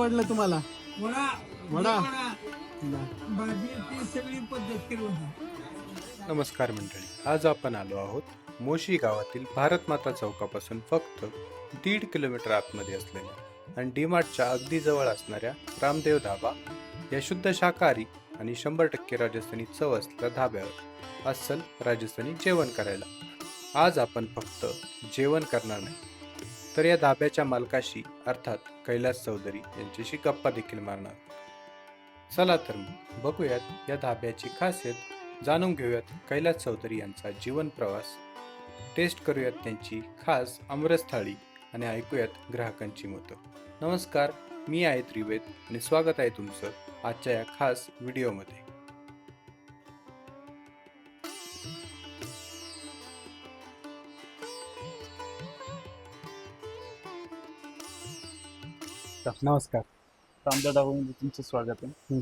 आवडलं तुम्हाला? वडा वडा? वडा. भाजी ती सगळी पद्धतशीर होती. नमस्कार मंडळी आज आपण आलो आहोत मोशी गावातील भारत माता चौकापासून फक्त दीड किलोमीटर आतमध्ये असलेल्या आणि डीमार्टच्या अगदी जवळ असणाऱ्या रामदेव धाबा या शुद्ध शाकाहारी आणि शंभर टक्के राजस्थानी चव असलेल्या धाब्यावर अस्सल राजस्थानी जेवण करायला. आज आपण फक्त जेवण करणार नाही तर या धाब्याच्या मालकाशी अर्थात कैलास चौधरी यांच्याशी गप्पा देखील मारणार. चला तर मग बघूयात या धाब्याची खासियत जाणून घेऊयात कैलास चौधरी यांचा जीवन प्रवास. टेस्ट करूयात त्यांची खास आमरस थाळी आणि ऐकूयात ग्राहकांची मतं. नमस्कार मी आहे त्रिवेद आणि स्वागत आहे तुमचं आजच्या या खास व्हिडिओमध्ये. नमस्कार. रामदा डाबामध्ये तुमचं स्वागत आहे.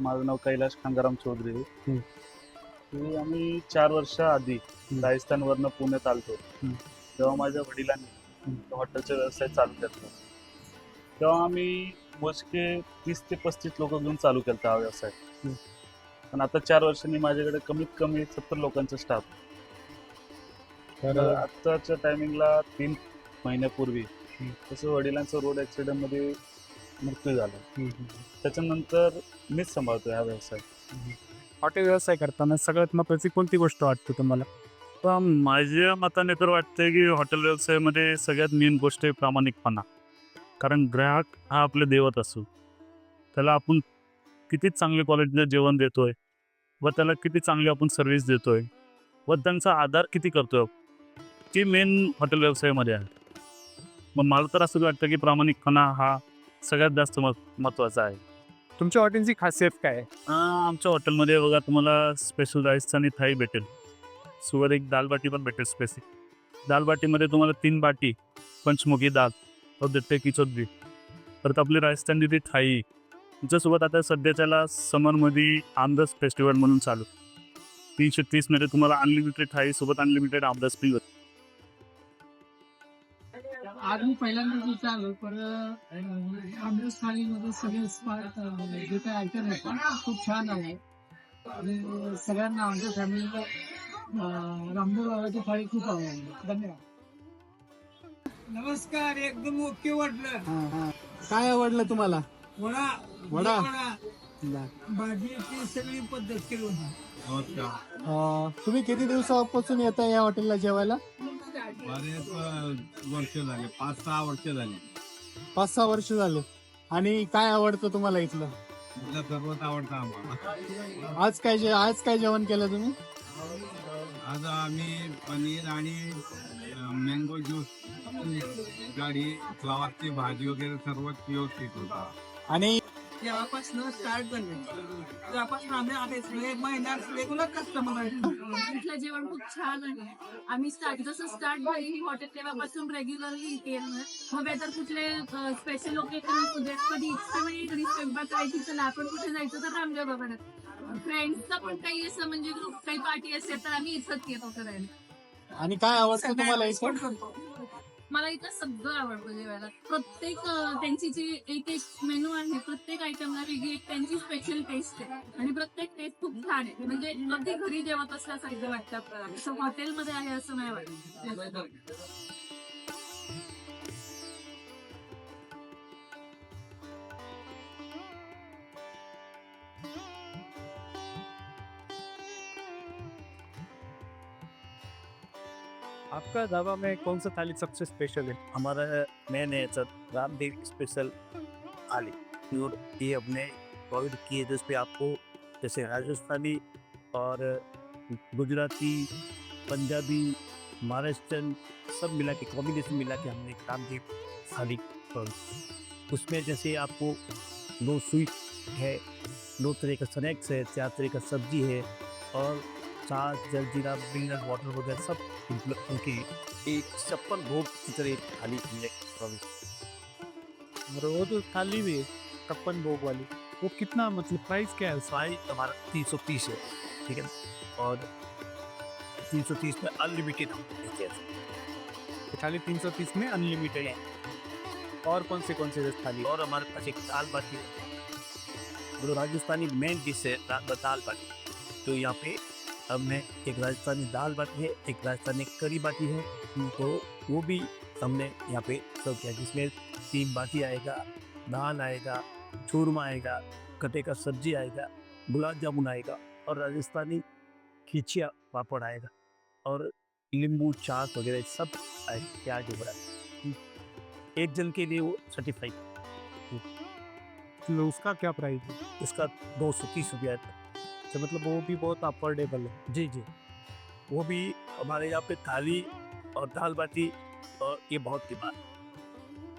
माझं नाव कैलाश खांगाराम चौधरी आहे. आम्ही चार वर्ष आधी हम्म. राजस्थानवरनं पुण्यात आलतो. तेव्हा माझ्या वडिलांनी हॉटेलचा व्यवसाय चालू केला. तेव्हा आम्ही मोजके तीस ते पस्तीस लोक घेऊन चालू केला हा व्यवसाय. पण आता चार वर्षांनी माझ्याकडे कमीत कमी सत्तर लोकांचा स्टाफ तर आत्ताच्या टायमिंगला तीन महिन्यापूर्वी. तसं वडिलांचा रोड ॲक्सिडेंटमध्ये मृत्यू झाला. त्याच्यानंतर मीच सांभाळतो हा व्यवसाय. हॉटेल व्यवसाय करताना सगळ्यात महत्त्वाची कोणती गोष्ट वाटते तुम्हाला? पण माझ्या मताने तर वाटतंय की हॉटेल व्यवसायामध्ये सगळ्यात मेन गोष्ट आहे प्रामाणिकपणा. कारण ग्राहक हा आपले देवत असो. त्याला आपण किती चांगले क्वालिटीचं जेवण देतोय व त्याला किती चांगली आपण सर्व्हिस देतोय व त्यांचा आधार किती करतोय ती मेन हॉटेल व्यवसायामध्ये आहे. मग मला तर असं वाटतं की प्रामाणिकपणा हा सगळ्यात जास्त महत्त्वाचा आहे. तुमच्या हॉटेलची खासियत काय आहे? आमच्या हॉटेलमध्ये बघा तुम्हाला स्पेशल राईसचं थाळी भेटेल. सोबत एक दाल बाटी पण भेटेल स्पेसिफिक दाल बाटीमध्ये तुम्हाला तीन बाटी पंचमुखी दाल दट्टे की चोदरी परत आपली राजस्थानी ती थाळी. त्याच्यासोबत आता सध्याच्याला समरमध्ये आमरस फेस्टिवल म्हणून चालू. तीनशे तीसमध्ये तुम्हाला अनलिमिटेड थाळी सोबत अनलिमिटेड आमरस फ्री होतं. आज मी पहिल्यांदाच इथं आलो पण आमरस थाळीमध्ये सगळे जे काही आयटम आहेत खूप छान आहे. आणि सगळ्यांना आमच्या फॅमिलीला रामदेव बाबाची थाळी खूप आवडली धन्यवाद. नमस्कार एकदम ओके वाटलं. काय आवडलं तुम्हाला? वडा वडा? वडा. भाजी ती सगळी पद्धतशीर होती. अं, तुम्ही किती दिवसापासून येता या हॉटेलला जेवायला? बरेच वर्ष झाले. पाच सहा वर्ष झाली. पाच सहा वर्ष झाले. आणि काय आवडतं तुम्हाला इथलं? तुला सर्वात आवडतं आम्हाला. आज काय जे आज काय जेवण केलं तुम्ही? आज आम्ही पनीर आणि मँगो ज्यूस गाडी फ्लावरची भाजी वगैरे सर्व व्यवस्थित होता. आणि जेव्हापासून स्टार्ट झाले तेव्हापासून आम्ही आता सगळे महिना रेग्युलर कस्टमर आहे जेवण खूप छान आहे. आम्ही स्टार्ट जसं स्टार्ट झाली ही हॉटेल तेव्हापासून रेग्युलरली इथे मग जर कुठले स्पेशल दे कधी इच्छा मिळेल कधी स्वयंपाक करायची चला आपण कुठे जायचं तर रामदेव बाबाला. फ्रेंड्सचा पण काही असं म्हणजे ग्रुप काही पार्टी असेल तर आम्ही इथंच येतो करायला. आणि काय आवडतं तुम्हाला इथं? करतो. मला इथं सगळं आवडतं जेवायला. प्रत्येक त्यांची जी एक एक मेनू आहे प्रत्येक आयटमला वेगळी एक त्यांची स्पेशल टेस्ट आहे. आणि प्रत्येक टेस्ट खूप छान आहे. म्हणजे अगदी घरी जेवत असल्यासारखं वाटतं आपल्याला. हॉटेलमध्ये आहे असं नाही वाटत. आपका ढाबा में कौन सा थाली सबसे स्पेशल है? हमारा, मेन है सर रामदेव स्पेशल थाली और ये अपने कोविड की है जिस पे आपको जैसे राजस्थानी और गुजराती, पंजाबी महाराष्ट्रन सब मिला के कॉम्बिनेशन मिला के हमने रामदेव थाली और उसमें जैसे आपको दो स्वीट है, दो तरह का स्नैक्स है, चार तरह का सब्ज़ी है और छाछ जलजीरा मिनरल वाटर वगैरह सब उनकी एक छप्पन भोग की तरह एक थाली हमने और वो जो थाली भी है कप्पन भोग वाली। वो कितना मतलब प्राइस क्या है? साइज़ हमारा तीन सौ तीस है ठीक है ना? और तीन सौ तीस में अनलिमिटेड हम हैं? थाली तीन सौ तीस में अनलिमिटेड है। और कौन से कौन से थाली? और हमारे पास एक दाल बाटी है। राजस्थानी मेन डिश है दाल बाटी। तो यहाँ पे हमने एक राजस्थानी दाल बाटी है एक राजस्थानी करी बाटी है। तो वो भी हमने यहाँ पे सर्व किया जिसमें तीन बाटी आएगा दाल आएगा चूरमा आएगा कटे का सब्ज़ी आएगा गुलाब जामुन आएगा और राजस्थानी खिचिया पापड़ आएगा और नींबू चाट वगैरह सब आएगा क्या जो बड़ा एक जन के लिए वो सर्टिफाइड तो उसका क्या प्राइस है? इसका दो सौ तीस रुपया अच्छा, मतलब वो भी बहुत अफोर्डेबल है। जी जी। वो भी हमारे यहाँ पे थाली और दाल बाटी और ये बहुत डिमांड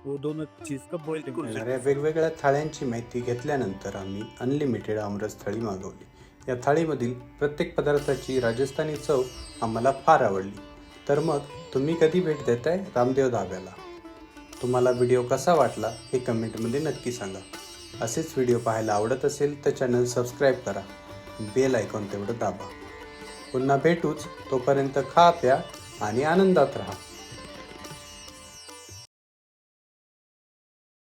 वो दोनों चीज़ का बॉईल येणाऱ्या वेगवेगळ्या थाळ्यांची माहिती घेतल्यानंतर आम्ही अनलिमिटेड आमरस थाळी मागवली. या थाळीमधील प्रत्येक पदार्थाची राजस्थानी चव आम्हाला फार आवडली. तर मग तुम्ही कधी भेट देताय रामदेव धाब्याला? तुम्हाला व्हिडिओ कसा वाटला हे कमेंटमध्ये नक्की सांगा. असेच व्हिडिओ पाहायला आवडत असेल तर चॅनल सबस्क्राईब करा. बेल ऐकून तेवढं दाबा. पुन्हा भेटूच. तोपर्यंत खा प्या आणि आनंदात राहा.